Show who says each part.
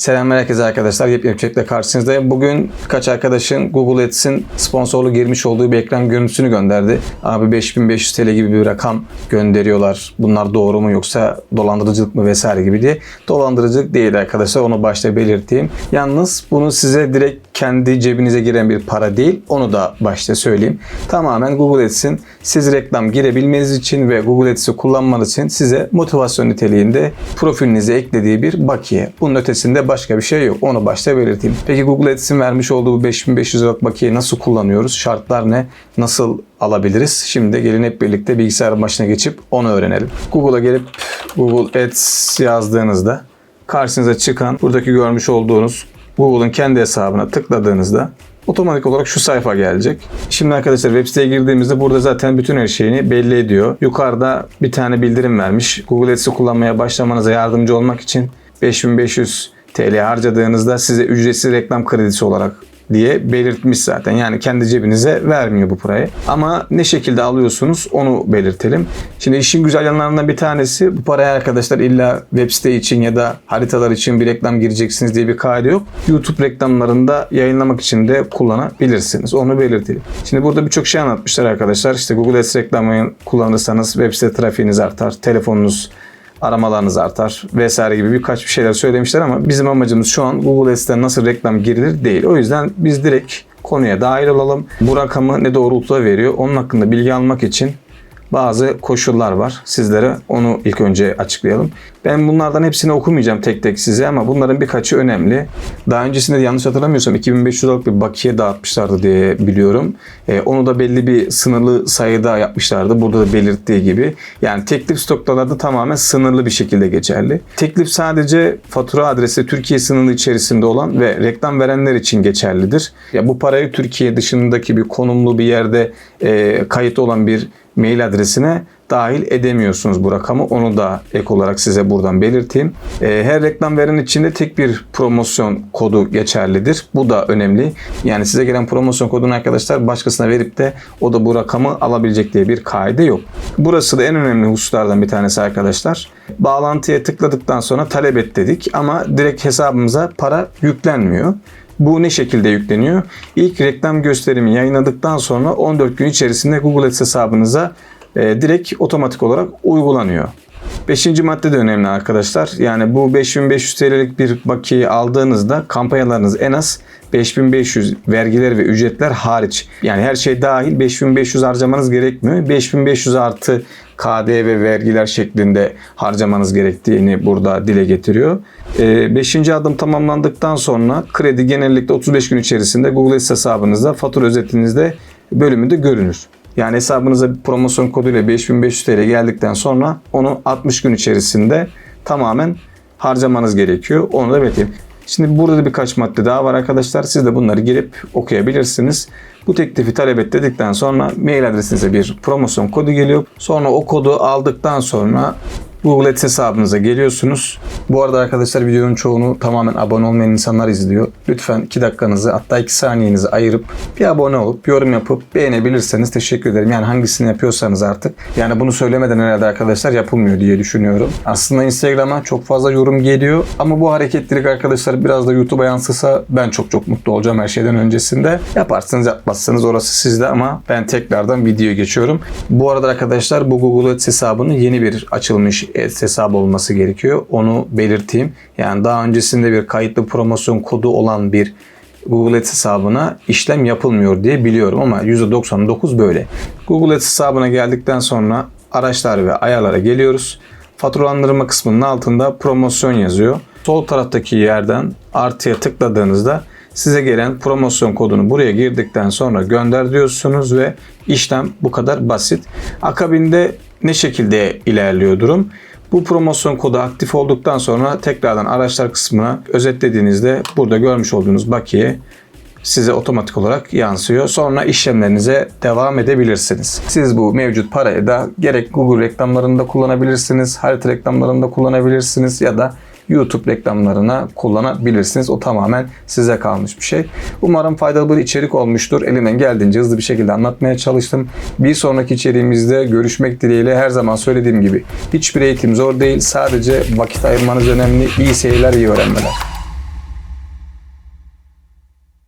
Speaker 1: Selam herkese arkadaşlar. Yepyeni içerikle karşınızdayım. Bugün birkaç arkadaşın Google Ads'in sponsorlu girmiş olduğu bir ekran görüntüsünü gönderdi. Abi 5500 TL gibi bir rakam gönderiyorlar. Bunlar doğru mu yoksa dolandırıcılık mı vesaire gibi diye. Dolandırıcılık değil arkadaşlar. Onu başta belirteyim. Yalnız bunu size direkt kendi cebinize giren bir para değil. Onu da başta söyleyeyim. Tamamen Google Ads'in siz reklam girebilmeniz için ve Google Ads'i kullanmanız için size motivasyon niteliğinde profilinize eklediği bir bakiye. Bunun ötesinde başka bir şey yok. Onu başta belirteyim. Peki Google Ads'in vermiş olduğu bu 5500 liralık bakiyeyi nasıl kullanıyoruz? Şartlar ne? Nasıl alabiliriz? Şimdi gelin hep birlikte bilgisayar başına geçip onu öğrenelim. Google'a gelip Google Ads yazdığınızda karşınıza çıkan buradaki görmüş olduğunuz Google'un kendi hesabına tıkladığınızda otomatik olarak şu sayfa gelecek. Şimdi arkadaşlar web siteye girdiğimizde burada zaten bütün her şeyini belli ediyor. Yukarıda bir tane bildirim vermiş. Google Ads'i kullanmaya başlamanıza yardımcı olmak için 5500 TL harcadığınızda size ücretsiz reklam kredisi olarak diye belirtmiş zaten. Yani kendi cebinize vermiyor bu parayı. Ama ne şekilde alıyorsunuz onu belirtelim. Şimdi işin güzel yanlarından bir tanesi bu paraya arkadaşlar illa web site için ya da haritalar için bir reklam gireceksiniz diye bir kaide yok. YouTube reklamlarında yayınlamak için de kullanabilirsiniz. Onu belirtelim. Şimdi burada birçok şey anlatmışlar arkadaşlar. İşte Google Ads reklamı kullanırsanız web site trafiğiniz artar, telefonunuz aramalarınız artar vesaire gibi birkaç bir şeyler söylemişler ama bizim amacımız şu an Google Ads'ten nasıl reklam girilir değil. O yüzden biz direkt konuya dahil olalım. Bu rakamı ne doğrultuda veriyor onun hakkında bilgi almak için bazı koşullar var. Sizlere onu ilk önce açıklayalım. Ben bunlardan hepsini okumayacağım tek tek size ama bunların birkaçı önemli. Daha öncesinde de yanlış hatırlamıyorsam 2500 liralık bir bakiye dağıtmışlardı diye biliyorum. Ee, onu da belli bir sınırlı sayıda yapmışlardı. Burada da belirttiği gibi. Yani teklif stoklarda tamamen sınırlı bir şekilde geçerli. Teklif sadece fatura adresi Türkiye sınırı içerisinde olan ve reklam verenler için geçerlidir. Ya bu parayı Türkiye dışındaki bir konumlu bir yerde e, kayıt olan bir mail adresine dahil edemiyorsunuz bu rakamı. Onu da ek olarak size buradan belirteyim. Ee, her reklam veren içinde tek bir promosyon kodu geçerlidir. Bu da önemli. Yani size gelen promosyon kodunu arkadaşlar başkasına verip de o da bu rakamı alabilecek diye bir kaide yok. Burası da en önemli hususlardan bir tanesi arkadaşlar. Bağlantıya tıkladıktan sonra talep et dedik ama direkt hesabımıza para yüklenmiyor. Bu ne şekilde yükleniyor? İlk reklam gösterimi yayınladıktan sonra 14 gün içerisinde Google Ads hesabınıza e, direkt otomatik olarak uygulanıyor. Beşinci madde de önemli arkadaşlar. Yani bu 5500 TL'lik bir bakiyeyi aldığınızda kampanyalarınız en az 5500 vergiler ve ücretler hariç. Yani her şey dahil 5500 harcamanız gerekmiyor. 5500 artı KDV ve vergiler şeklinde harcamanız gerektiğini burada dile getiriyor. 5. adım tamamlandıktan sonra kredi genellikle 35 gün içerisinde Google Ads hesabınızda fatura özetinizde bölümünde görünür. Yani hesabınıza bir promosyon koduyla 5500 TL geldikten sonra onu 60 gün içerisinde tamamen harcamanız gerekiyor. Onu da belirteyim. Şimdi burada da birkaç madde daha var arkadaşlar. Siz de bunları girip okuyabilirsiniz. Bu teklifi talep et dedikten sonra mail adresinize bir promosyon kodu geliyor. Sonra o kodu aldıktan sonra Google Ads hesabınıza geliyorsunuz. Bu arada arkadaşlar videonun çoğunu tamamen abone olmayan insanlar izliyor. Lütfen 2 dakikanızı hatta 2 saniyenizi ayırıp bir abone olup yorum yapıp beğenebilirseniz teşekkür ederim. Yani hangisini yapıyorsanız artık. Yani bunu söylemeden herhalde arkadaşlar yapılmıyor diye düşünüyorum. Aslında Instagram'a çok fazla yorum geliyor ama bu hareketlilik arkadaşlar biraz da YouTube'a yansısa ben çok çok mutlu olacağım her şeyden öncesinde. Yaparsınız yapmazsınız orası sizde ama ben tekrardan videoya geçiyorum. Bu arada arkadaşlar bu Google Ads hesabının yeni bir açılmış Ads hesabı olması gerekiyor. Onu belirteyim. Yani daha öncesinde bir kayıtlı promosyon kodu olan bir Google Ads hesabına işlem yapılmıyor diye biliyorum ama %99 böyle. Google Ads hesabına geldikten sonra araçlar ve ayarlara geliyoruz. Faturalandırma kısmının altında promosyon yazıyor. Sol taraftaki yerden artıya tıkladığınızda size gelen promosyon kodunu buraya girdikten sonra gönder diyorsunuz ve işlem bu kadar basit. Akabinde ne şekilde ilerliyor durum? Bu promosyon kodu aktif olduktan sonra tekrardan araçlar kısmına özetlediğinizde burada görmüş olduğunuz bakiye size otomatik olarak yansıyor. Sonra işlemlerinize devam edebilirsiniz. Siz bu mevcut parayı da gerek Google reklamlarında kullanabilirsiniz, harita reklamlarında kullanabilirsiniz ya da YouTube reklamlarına kullanabilirsiniz. O tamamen size kalmış bir şey. Umarım faydalı bir içerik olmuştur. Elimden geldiğince hızlı bir şekilde anlatmaya çalıştım. Bir sonraki içeriğimizde görüşmek dileğiyle her zaman söylediğim gibi hiçbir eğitim zor değil. Sadece vakit ayırmanız önemli. İyi seyirler, iyi öğrenmeler.